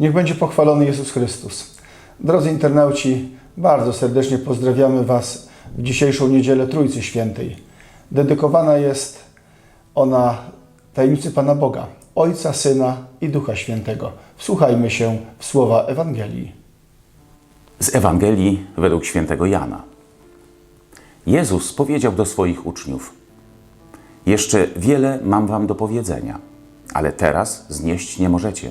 Niech będzie pochwalony Jezus Chrystus. Drodzy internauci, bardzo serdecznie pozdrawiamy Was w dzisiejszą niedzielę Trójcy Świętej. Dedykowana jest ona tajemnicy Pana Boga, Ojca, Syna i Ducha Świętego. Wsłuchajmy się w słowa Ewangelii. Z Ewangelii według świętego Jana. Jezus powiedział do swoich uczniów: Jeszcze wiele mam wam do powiedzenia, ale teraz znieść nie możecie.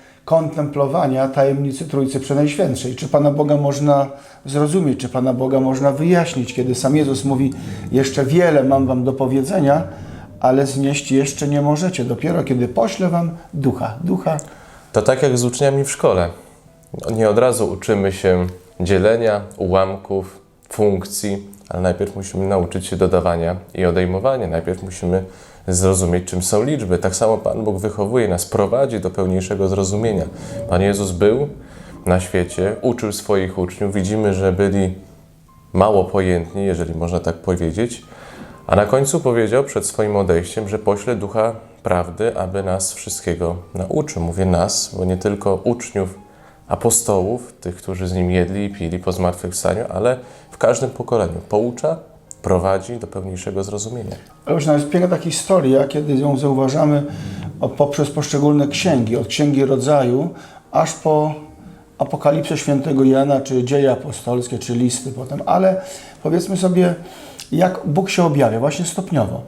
kontemplowania tajemnicy Trójcy Przenajświętszej. Czy Pana Boga można zrozumieć, czy Pana Boga można wyjaśnić, kiedy sam Jezus mówi: Jeszcze wiele mam Wam do powiedzenia, ale znieść jeszcze nie możecie. Dopiero kiedy poślę Wam ducha. Ducha To tak jak z uczniami w szkole. Nie od razu uczymy się dzielenia, ułamków, funkcji, ale najpierw musimy nauczyć się dodawania i odejmowania. Najpierw musimy zrozumieć, czym są liczby. Tak samo Pan Bóg wychowuje nas, prowadzi do pełniejszego zrozumienia. Pan Jezus był na świecie, uczył swoich uczniów. Widzimy, że byli mało pojętni, jeżeli można tak powiedzieć, a na końcu powiedział przed swoim odejściem, że pośle ducha prawdy, aby nas wszystkiego nauczył. Mówię nas, bo nie tylko uczniów, apostołów, tych, którzy z nim jedli i pili po zmartwychwstaniu, ale w każdym pokoleniu poucza, prowadzi do pełniejszego zrozumienia. Różna jest piękna ta historia, kiedy ją zauważamy poprzez poszczególne księgi, od Księgi Rodzaju, aż po Apokalipsę Świętego Jana, czy Dzieje Apostolskie, czy listy potem, ale powiedzmy sobie, jak Bóg się objawia, właśnie stopniowo.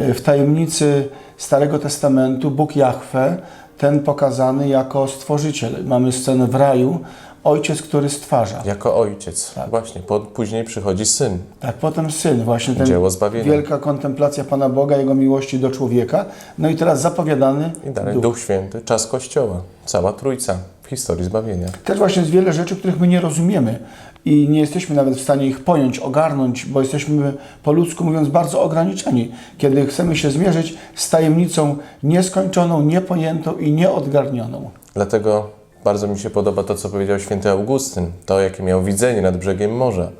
Y, W tajemnicy Starego Testamentu Bóg Jahwe, ten pokazany jako Stworzyciel. Mamy scenę w raju, Ojciec, który stwarza. Jako ojciec. Właśnie, po, później przychodzi syn. Tak, potem Syn, właśnie ten Dzieło zbawienia. wielka kontemplacja Pana Boga, Jego miłości do człowieka. No i teraz zapowiadany I dalej Duch. Duch Święty, czas Kościoła, cała Trójca w historii zbawienia. Też właśnie jest wiele rzeczy, których my nie rozumiemy i nie jesteśmy nawet w stanie ich pojąć, ogarnąć, bo jesteśmy po ludzku mówiąc bardzo ograniczeni, kiedy chcemy się zmierzyć z tajemnicą nieskończoną, niepojętą i nieodgarnioną. Dlatego bardzo mi się podoba to, co powiedział święty Augustyn, to jakie miał widzenie nad brzegiem morza,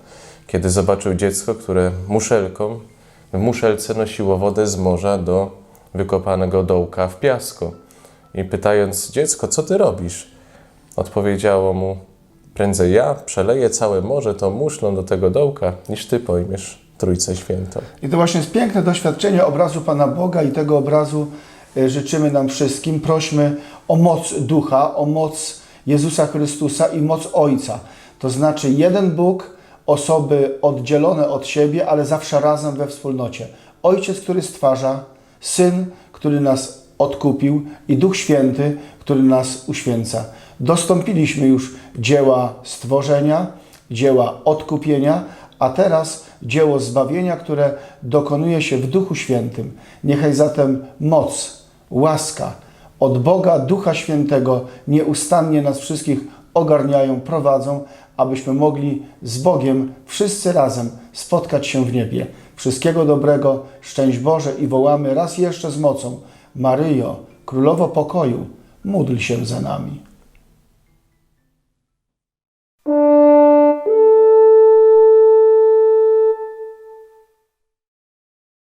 kiedy zobaczył dziecko, które muszelką w muszelce nosiło wodę z morza do wykopanego dołka w piasku. I pytając dziecko, co ty robisz? Odpowiedziało mu, prędzej ja przeleję całe morze tą muszlą do tego dołka, niż ty pojmiesz Trójcę Świętą. I to właśnie jest piękne doświadczenie obrazu Pana Boga i tego obrazu e, życzymy nam wszystkim. Prośmy o moc Ducha, o moc Jezusa Chrystusa i moc Ojca. To znaczy jeden Bóg, osoby oddzielone od siebie, ale zawsze razem we wspólnocie. Ojciec, który stwarza, Syn, który nas odkupił i Duch Święty, który nas uświęca. Dostąpiliśmy już dzieła stworzenia, dzieła odkupienia, a teraz dzieło zbawienia, które dokonuje się w Duchu Świętym. Niechaj zatem moc, łaska od Boga, Ducha Świętego nieustannie nas wszystkich ogarniają, prowadzą, abyśmy mogli z Bogiem wszyscy razem spotkać się w niebie. Wszystkiego dobrego, szczęść Boże i wołamy raz jeszcze z mocą: Maryjo, Królowo Pokoju, módl się za nami.